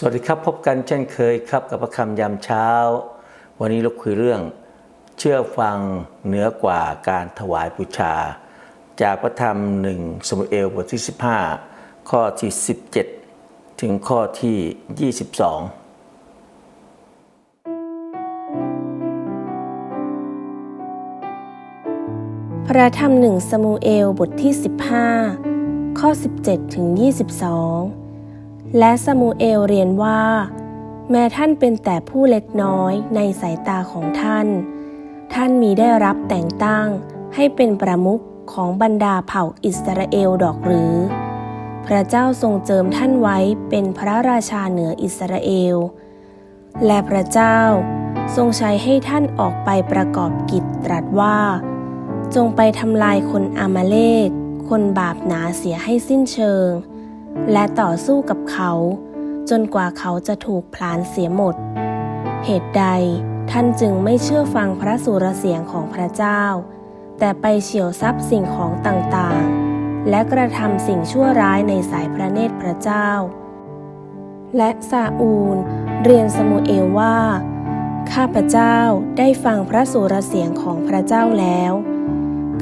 สวัสดีครับพบกันเช่นเคยครับกับพระคำยามเช้า วันนี้เราคุยเรื่อง เชื่อฟังเหนือกว่าการถวายบูชา จากพระธรรมหนึ่งสมุเอลบทที่ 15 ข้อที่ 17 ถึงข้อที่ 22พระธรรมหนึ่งสมูเอลบทที่ 15 ข้อ 17 ถึง 22 และสมูเอลเรียนว่า แม้ท่านเป็นแต่ผู้เล็กน้อยในสายตาของท่าน ท่านมีได้รับแต่งตั้งให้เป็นประมุขของบรรดาเผ่าอิสราเอลดอกหรือ พระเจ้าทรงเจิมท่านไว้เป็นพระราชาเหนืออิสราเอล และพระเจ้าทรงใช้ให้ท่านออกไปประกอบกิจตรัสว่า จงไปทำลายคนอามาเลกคนบาปหนาเสียให้สิ้นเชิง และต่อสู้กับเขา จนกว่าเขาจะถูกพลานเสียหมด เหตุใดท่านจึงไม่เชื่อฟังพระสุรเสียงของพระเจ้า แต่ไปเฉียวทรัพย์สิ่งของต่างๆ และกระทำสิ่งชั่วร้ายในสายพระเนตรพระเจ้า และซาอูลเรียนสมูเอลว่า ข้าพเจ้าได้ฟังพระสุรเสียงของพระเจ้าแล้ว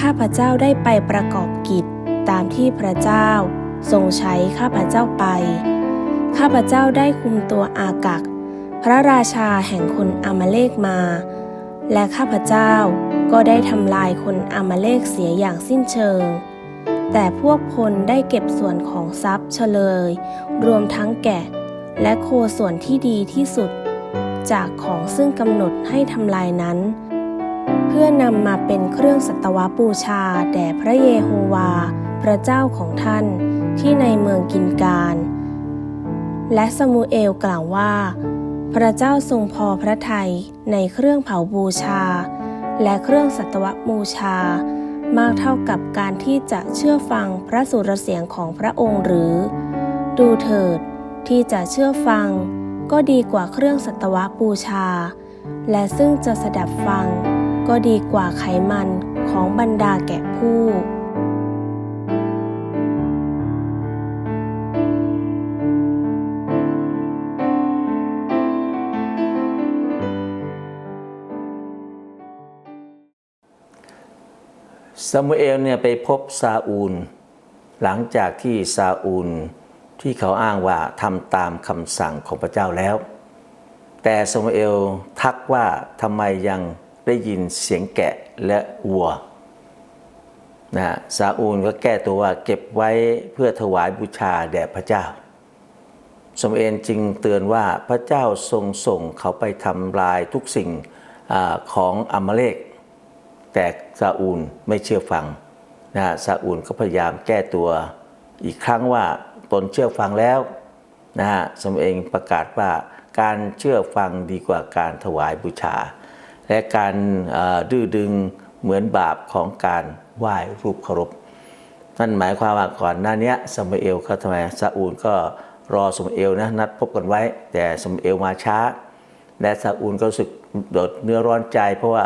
ข้าพเจ้าได้ไปประกอบกิจตามที่พระเจ้า ทรงใช้ข้าพเจ้าไป ข้าพเจ้าได้คุมตัวอากัก พระราชาแห่งคนอามาเลกมา และข้าพเจ้าก็ได้ทำลายคนอามาเลกเสียอย่างสิ้นเชิง แต่พวกพลได้เก็บส่วนของทรัพย์เฉลย รวมทั้งแกะ และโคส่วนที่ดีที่สุด จากของซึ่งกำหนดให้ทำลายนั้น เพื่อนำมาเป็นเครื่องสัตวบูชาแด่พระเยโฮวา พระเจ้าของท่าน ที่ในเมืองกินการ และสมูเอลกล่าวว่า พระเจ้าทรงพอพระทัยในเครื่องเผาบูชา และเครื่องสัตวบูชามากเท่ากับการที่จะเชื่อฟังพระสุรเสียงของพระองค์หรือ ดูเถิดที่จะเชื่อฟัง ก็ดีกว่าเครื่องสัตวบูชา และซึ่งจะสดับฟัง ก็ดีกว่าไขมันของบรรดาแกะผู้ ซามูเอลเนี่ยไปพบซาอูล หลังจากที่ซาอูลที่เขาอ้างว่าทำตามคำสั่งของพระเจ้าแล้ว แต่ซามูเอลทักว่าทำไมยังได้ยินเสียงแกะและวัวนะซาอูลก็แก้ตัวว่าเก็บไว้เพื่อถวายบูชาแด่พระเจ้า สมเอลจึงเตือนว่าพระเจ้าทรงส่งเขาไปทำลายทุกสิ่งอของอัมเลก แต่ซาอูลไม่เชื่อฟังนะซาอูลก็พยายามแก้ตัวอีกครั้งว่าตนเชื่อฟังแล้วนะฮะสมเองประกาศว่าการเชื่อฟังดีกว่าการถวายบูชา และการดื้อดึงเหมือนบาปของการไหว้รูปเคารพนั่นหมายความว่าก่อนหน้านี้สมเอลเขาทำไมซาอูลก็รอสมเอลนะนัดพบกันไว้ แต่สมเอลมาช้า และซาอูลก็รู้สึกโดดเนื้อร้อนใจเพราะว่า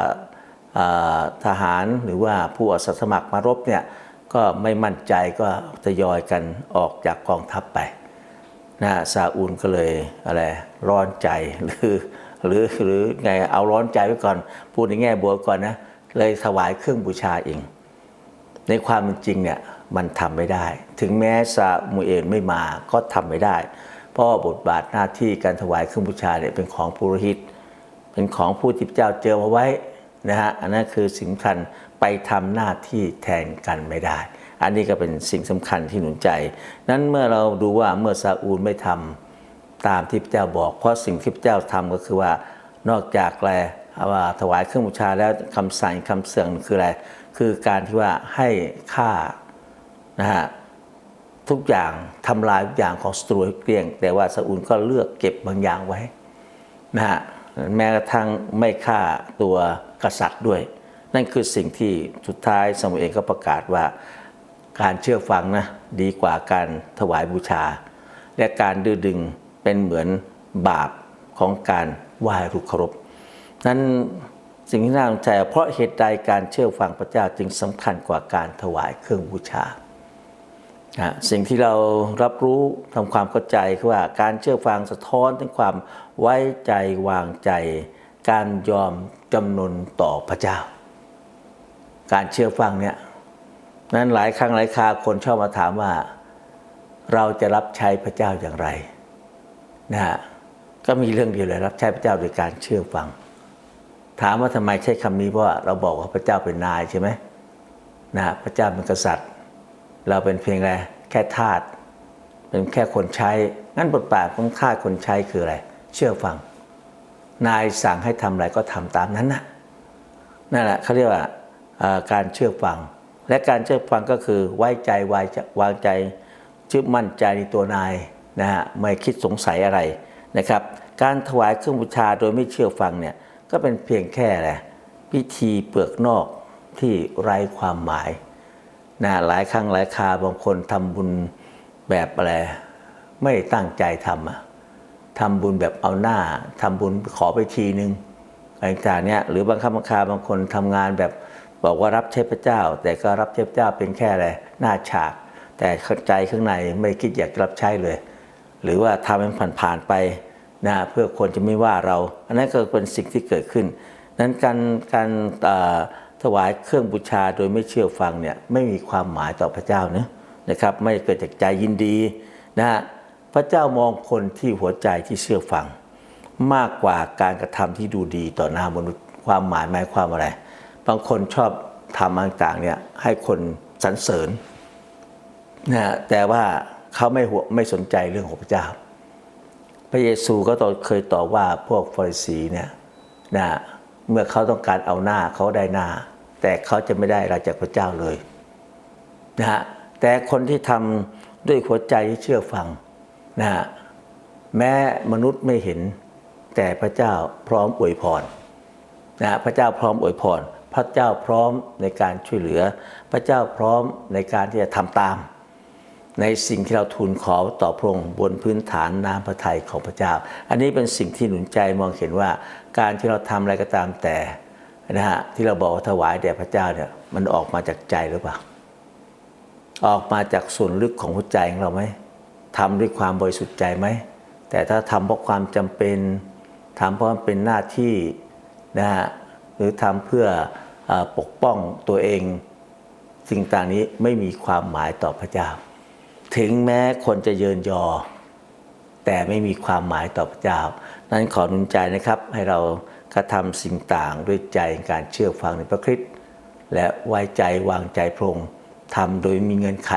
ทหารหรือว่าผู้อาสาสมัครมารบเนี่ยก็ไม่มั่นใจก็ทยอยกันออกจากกองทัพไปนะซาอูลก็เลยอะไรร้อนใจหรือหรือหรือไงเอาร้อนใจไว้ก่อน พูดในแง่บวกก่อนนะเลยถวายเครื่องบูชาเอง ในความเป็นจริงเนี่ยมันทำไม่ได้ ถึงแม้ซามูเอลไม่มาก็ทำไม่ได้ เพราะบทบาทหน้าที่การถวายเครื่องบูชาเนี่ยเป็นของปุโรหิต เป็นของผู้ที่พระเจ้าเจอมาไว้ นะฮะอันนั้นคือสิ่งสำคัญไปทำหน้าที่แทนกันไม่ได้ อันนี้ก็เป็นสิ่งสำคัญที่หนุนใจ นั้นเมื่อเราดูว่าเมื่อซาอูลไม่ทำตามที่พระเจ้าบอก เพราะสิ่งที่พระเจ้าทำก็คือว่านอกจากแลว่าถวายเครื่องบูชาแล้วคำสั่งคำเสื่องคืออะไร คือการที่ว่าให้ค่านะฮะทุกอย่างทำลายทุกอย่างของศัตรูเกลี้ยง แต่ว่าซาอูลก็เลือกเก็บบางอย่างไว้นะฮะ แม้กระทั่งไม่ฆ่าตัวกษัตริย์ด้วย นั่นคือสิ่งที่สุดท้ายสมุเอลก็ประกาศว่าการเชื่อฟังนะดีกว่าการถวายบูชา และการดื้อดึงเป็นเหมือนบาปของการไหว้รูปเคารพนั้นสิ่งที่น่าสนใจเพราะเหตุใดการเชื่อฟังพระเจ้าจึงสำคัญกว่าการถวายเครื่องบูชา นะสิ่งที่เรารับรู้ทำความเข้าใจคือว่าการเชื่อฟังสะท้อนถึงความไว้ใจวางใจ การยอมจำนนต่อพระเจ้า การเชื่อฟังเนี่ยนั้นหลายครั้งหลายคาคนชอบมาถามว่า เราจะรับใช้พระเจ้าอย่างไรนะฮะก็มีเรื่องเดียวเลยรับใช้พระเจ้าโดยการเชื่อฟัง ถามว่าทำไมใช้คำนี้เพราะว่าเราบอกว่าพระเจ้าเป็นนายใช่ไหมนะฮะพระเจ้าเป็นกษัตริย์ เราเป็นเพียงอะไรแค่ทาสเป็นแค่คนใช้ งั้นบทบาทของทาสคนใช้คืออะไร เชื่อฟัง นายสั่งให้ทำอะไรก็ทำตามนั้นนะนั่นแหละเขาเรียกว่าการเชื่อฟัง และการเชื่อฟังก็คือไว้ใจวางใจวางใจเชื่อมั่นใจในตัวนายนะฮะไม่คิดสงสัยอะไรนะครับ การถวายเครื่องบูชาโดยไม่เชื่อฟังเนี่ยก็เป็นเพียงแค่อะไรพิธีเปลือกนอกที่ไร้ความหมาย นะหลายครั้งหลายคาบางคนทำบุญแบบอะไรไม่ตั้งใจทำอะทำบุญแบบเอาหน้าทำบุญขอไปทีนึงอะไรต่างเนี่ยหรือบางครั้งบางคาบางคนทำงานแบบบอกว่ารับใช้พระเจ้า แต่ก็รับใช้พระเจ้าเป็นแค่อะไรหน้าฉาก แต่ใจข้างในไม่คิดอยากรับใช้เลย หรือว่าทำให้ผ่านๆไปนะเพื่อคนจะไม่ว่าเรา อันนั้นก็เป็นสิ่งที่เกิดขึ้น นั้นการการอ่อ ถวายเครื่องบูชาโดยไม่เชื่อฟังเนี่ยไม่มีความหมายต่อพระเจ้านะนะครับ ไม่เกิดจากใจยินดีนะฮะพระเจ้ามองคนที่หัวใจที่เชื่อฟัง มากกว่าการกระทำที่ดูดีต่อหน้ามนุษย์ความหมายหมายความอะไร บางคนชอบทำต่างๆเนี่ยให้คนสรรเสริญนะฮะแต่ว่าเขาไม่หัวไม่สนใจเรื่องของพระเจ้า พระเยซูก็ตอนเคยตอบว่าพวกฟาริสีเนี่ยนะ เมื่อเขาต้องการเอาหน้าเขาได้หน้า แต่เขาจะไม่ได้อะไรจากพระเจ้าเลยนะฮะแต่คนที่ทำด้วยหัวใจที่เชื่อฟังนะฮะแม้มนุษย์ไม่เห็น แต่พระเจ้าพร้อมอวยพรนะฮะพระเจ้าพร้อมอวยพร พระเจ้าพร้อมในการช่วยเหลือ พระเจ้าพร้อมในการที่จะทำตาม ในสิ่งที่เราทูลขอต่อพระองค์บนพื้นฐานน้ำพระทัยของพระเจ้า อันนี้เป็นสิ่งที่หนุนใจมองเห็นว่าการที่เราทำอะไรก็ตามแต่นะฮะที่เราบอกว่าถวายแด่พระเจ้าเนี่ยมันออกมาจากใจหรือเปล่า ออกมาจากส่วนลึกของหัวใจของเราไหมทำด้วยความบริสุทธิ์ใจไหมแต่ถ้าทำเพราะความจำเป็นทำเพราะมันเป็นหน้าที่นะฮะหรือทำเพื่ออปกป้องตัวเอง สิ่งต่างนี้ไม่มีความหมายต่อพระเจ้า ถึงแม้คนจะเยินยอ แต่ไม่มีความหมายต่อพระเจ้า นั้นขอหนุนใจนะครับให้เรากระทำสิ่งต่างด้วยใจการเชื่อฟังในพระคริสต์และไว้ใจวางใจพระองค์ทำโดยมีเงินไข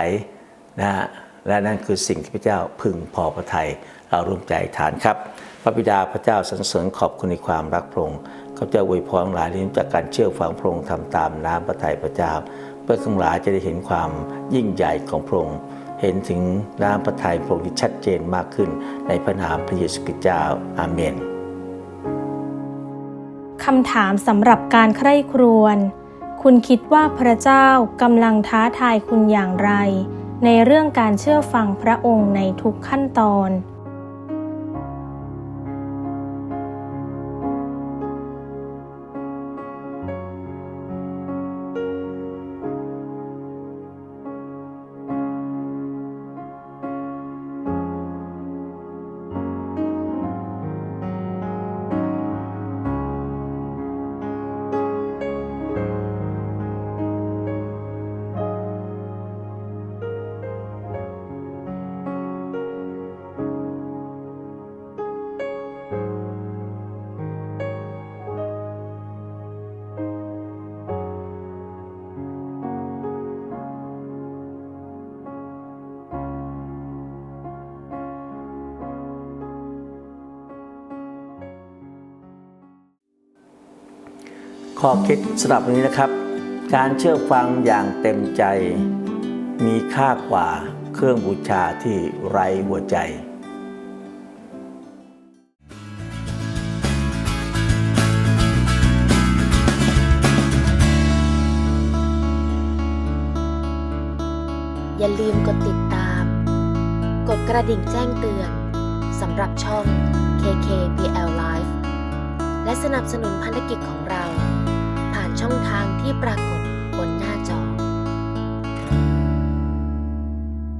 นะฮะและนั่นคือสิ่งที่พระเจ้าพึงพอพระทัยเราร่วมใจฐานครับ พระบิดาพระเจ้าสรรเสริญขอบคุณในความรักพระองค์ข้าพเจ้าอวยพรหลายนี้จากการเชื่อฟังพระองค์ทำตามน้ำพระทัยพระเจ้า เพื่อข้างหลายจะได้เห็นความยิ่งใหญ่ของพระองค์ เห็นถึงน้ำพระทัยพระองค์ที่ชัดเจนมากขึ้น ในพระนามพระเยซูคริสต์เจ้าอาเมนคำถามสำหรับการใคร่ครวญคุณคิดว่าพระเจ้ากำลังท้าทายคุณอย่างไร ในเรื่องการเชื่อฟังพระองค์ในทุกขั้นตอน ข้อคิดสำหรับวันนี้นะครับ การเชื่อฟังอย่างเต็มใจ มีค่ากว่าเครื่องบูชาที่ไร้หัวใจอย่าลืมกดติดตาม กดกระดิ่งแจ้งเตือนสำหรับช่อง KKBL Live และสนับสนุนพันธกิจของเรา ช่องทางที่ปรากฏ